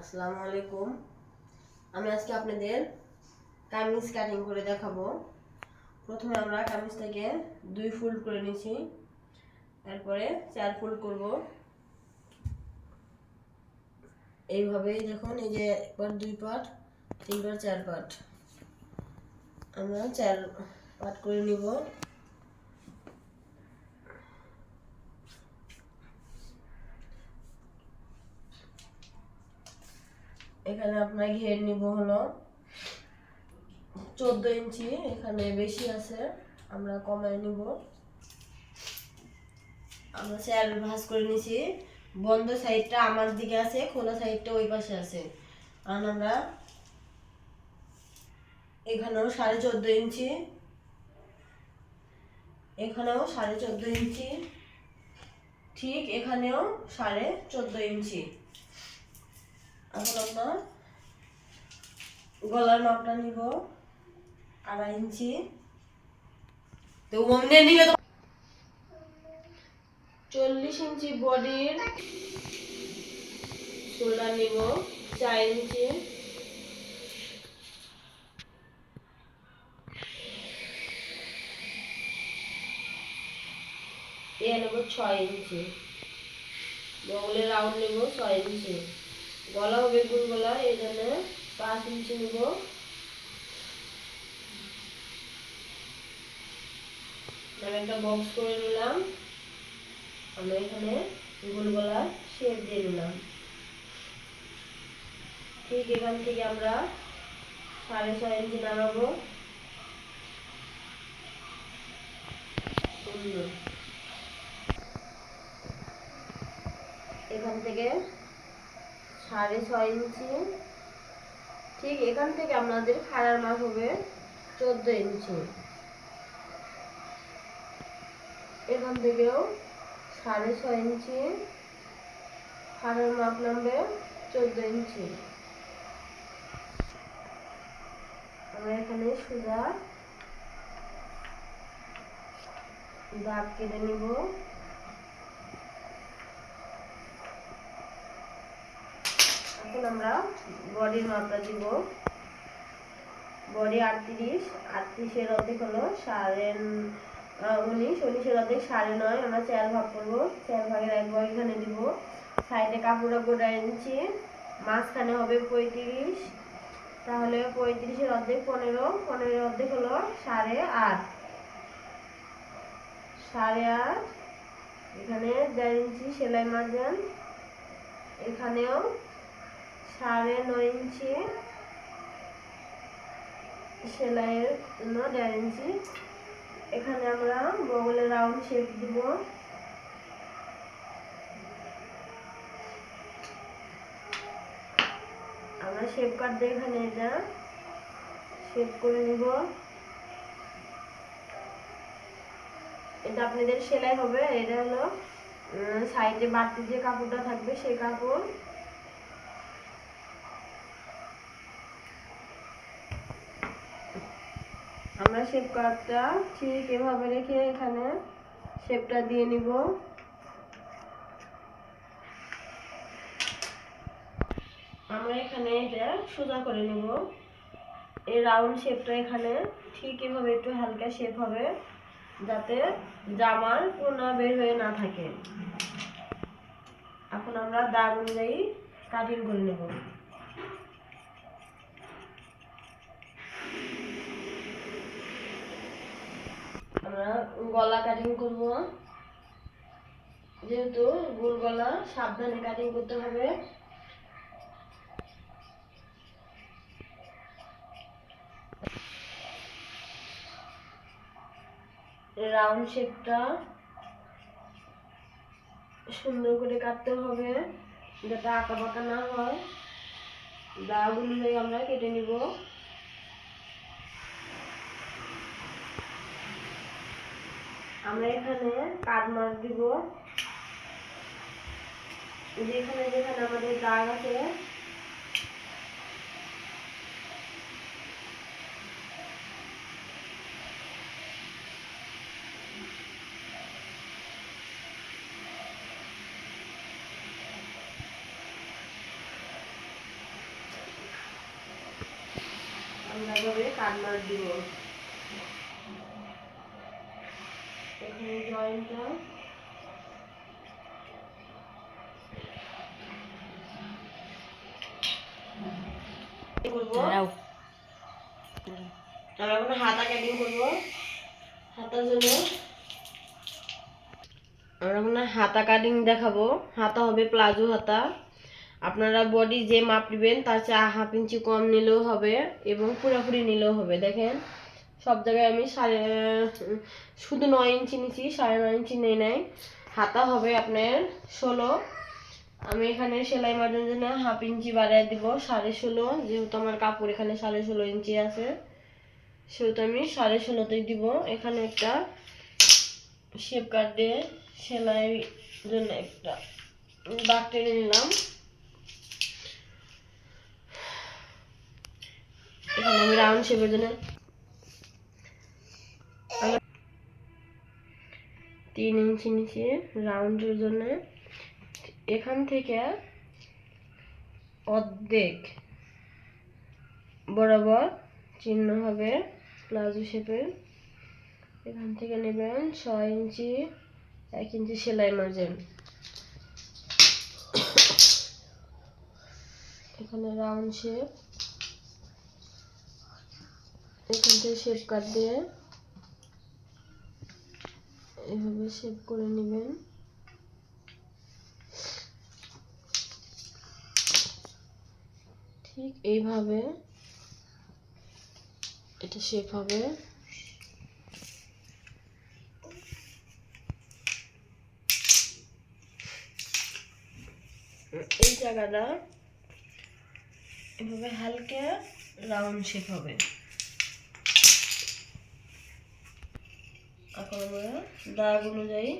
আসসালামু আলাইকুম। আমি আজকে আপনাদের কামিজ কাটিং করে দেখাবো। প্রথমে আমরা কামিজটাকে দুই ফুল করে নিয়েছি। তারপরে চার ফুল করব। এইভাবেই দেখুন, এই যে একবার দুই পাট তিনবার চার পাট আমরা চার পাট করে নিব। এখানে আপনার ঘের নিব হলো চোদ্দ ইঞ্চি, এখানে বেশি আছে, আমরা কমায় নিব। আমরা চার ভাঁজ করে নিছি। বন্ধ সাইডটা আমার দিকে আছে, খোলা সাইডটা ওই পাশে আছে। আর আমরা এখানেও সাড়ে চোদ্দ ইঞ্চি, এখানেও সাড়ে চোদ্দ ইঞ্চি, ঠিক এখানেও সাড়ে চোদ্দ ইঞ্চি। এখন আমরা গলার মাপটা নিব আড়াই ইঞ্চি। তো অমনে নিলে তো চল্লিশ ইঞ্চি বডির শোল্ডার নিব চার ইঞ্চি। এ নেব ছয় ইঞ্চি। বগলের রাউন্ড নেব ছয় ইঞ্চি। গলা হবে গলা এই পাঁচ ইঞ্চি নেব। একটা বক্স করে নিলাম। আমরা এখানে গোল গলা শেপ দিয়ে নিলাম। ঠিক এখান থেকে আমরা সাড়ে ছয় ইঞ্চি নামাবো। এখান থেকে সাড়ে ছয় ইঞ্চি। ঠিক এখান থেকে আপনাদের খাড়ার মাপ হবে চোদ্দ ইঞ্চি। এখান থেকেও সাড়ে ছয় ইঞ্চি। খাড়ার মাপ নামবে চোদ্দ ইঞ্চি। আমরা এখানে সোজা দাগ কেটে নিব। এখন আমরা বডির মাপটা দিব। বডি আটত্রিশ, আটত্রিশের অর্ধেক হলো সাড়ে উনিশ, উনিশের অর্ধেক সাড়ে নয়। আমরা চার ভাগ করব, চার ভাগের এক ভাগ এখানে দিব। সাইডে কাপড় গোটা ইঞ্চি মাঝখানে হবে পঁয়ত্রিশ, তাহলে পঁয়ত্রিশের অর্ধেক পনেরো, পনেরোর অর্ধেক হলো সাড়ে আট। সাড়ে আট, এখানে দেড় ইঞ্চি সেলাই মারবেন এখানেও সাড়ে নয় ইঞ্চি সেলাইয়ের জন্য দেড় ইঞ্চি। এখানে আমরা বগলের রাউন্ড শেপ দিব। আমরা শেপ কাটতে এখানে এটা শেপ করে নিব। এটা আপনাদের সেলাই হবে। এটা হলো সাইডে বাড়তি যে কাপড়টা থাকবে সেই কাপড়। আমরা শেপ কাটটা ঠিক এভাবে রেখে এখানে শেপটা দিয়ে নিব। আমরা এখানে এটা সোজা করে নিব। এই রাউন্ড শেপটা এখানে ঠিক এভাবে একটু হালকা শেপ হবে, যাতে জামার কোনা বের হয়ে না থাকে। এখন আমরা দাগ অনুযায়ী কাটিং করে নেব। আমরা গলা কাটিং করব। যেহেতু গোল গলা, সাবধানে কাটিং করতে হবে। রাউন্ড শেপটা সুন্দর করে কাটতে হবে, যাতে আঁকা বাঁকা না হয়। দাগ অনুযায়ী আমরা কেটে নিব। আমরা এখানে কাট মাছ দিব। যেখানে যেখানে আমাদের দাগ আছে। আমরা কাঠ মাছ দিব। এখানে জয়েন্টটা আমরা এখন হাতা কাটিং করব হাতার জন্য। আমরা এখন হাতা কাটিং দেখাবো। হাতা হবে প্লাজো হাতা। আপনারা বডি যে মাপ নেবেন তার চেয়ে হাফ ইঞ্চি কম নিলেও হবে এবং পুরোপুরি নিলেও হবে দেখেন। সব জায়গায় আমি সাড়ে, শুধু নয় ইঞ্চি নিচ্ছি সাড়ে নয় ইঞ্চি নেই নাই। হাতা হবে আপনার ষোলো। আমি এখানে সেলাই মারার জন্য হাফ ইঞ্চি বাড়াই দিব, সাড়ে ষোলো। যেহেতু আমার কাপড় এখানে সাড়ে ষোলো ইঞ্চি আছে, সেহেতু আমি সাড়ে ষোলোতেই দিব। এখানে একটা শেপ কাট দিয়ে সেলাই জন্য একটা দাগ টেনে নিলাম। এখানে আমি রাউন্ড শেপের জন্য তিন ইঞ্চি নিচে রাউন্ডের জন্য এখান থেকে অর্ধেক বরাবর চিহ্ন হবে প্লাজো শেপের এখান থেকে নেবেন ছয় ইঞ্চি, এক ইঞ্চি সেলাই মার্জিন এখানে রাউন্ড শেপ এখান থেকে শেপ কাট দিয়ে এভাবে শেপ করে নেবেন। ঠিক এইভাবে এটা শেপ হবে। এই জায়গাটা এভাবে হালকা রাউন্ড শেপ হবে। এখন আমরা দাগ অনুযায়ী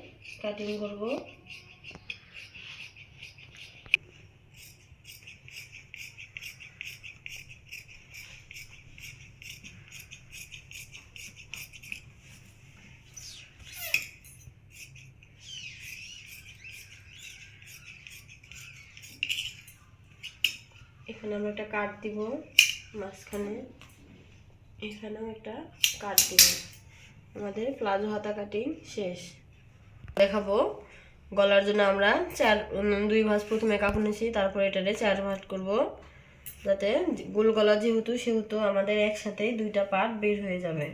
কাটিং করব। এখানে আমরা একটা কাট দিব, মাঝখানে। এখানেও একটা কাট দিব। আমাদের প্লাজো হাতা কাটিং শেষ। দেখাবো। গলার জন্য আমরা চার দুই ভাঁজ প্রথমে কাপড় নিয়েছি তারপর এটারে চার ভাঁজ করব। যাতে গোল গলা যেহেতু, সেহেতু আমাদের একসাথেই দুইটা পার্ট বের হয়ে যাবে।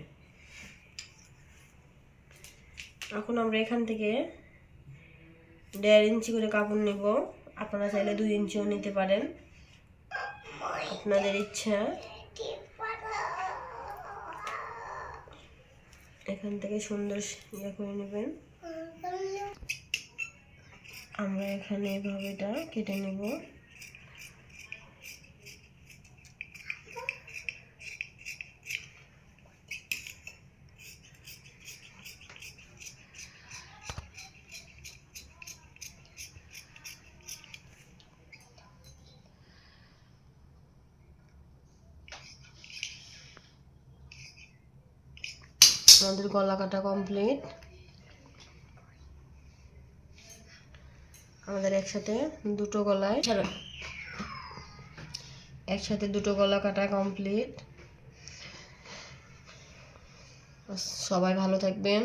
এখন আমরা এখান থেকে দেড় ইঞ্চি করে কাপড় নিব। আপনারা চাইলে দুই ইঞ্চিও নিতে পারেন। আপনাদের ইচ্ছা। এখান থেকে সুন্দর ইয়ে করে নেবেন। আমরা এখানে এভাবে এটা কেটে নেব। আমাদের গলা কাটা কমপ্লিট আমাদের একসাথে দুটো গলায়। একসাথে দুটো গলা কাটা কমপ্লিট সবাই ভালো থাকবেন।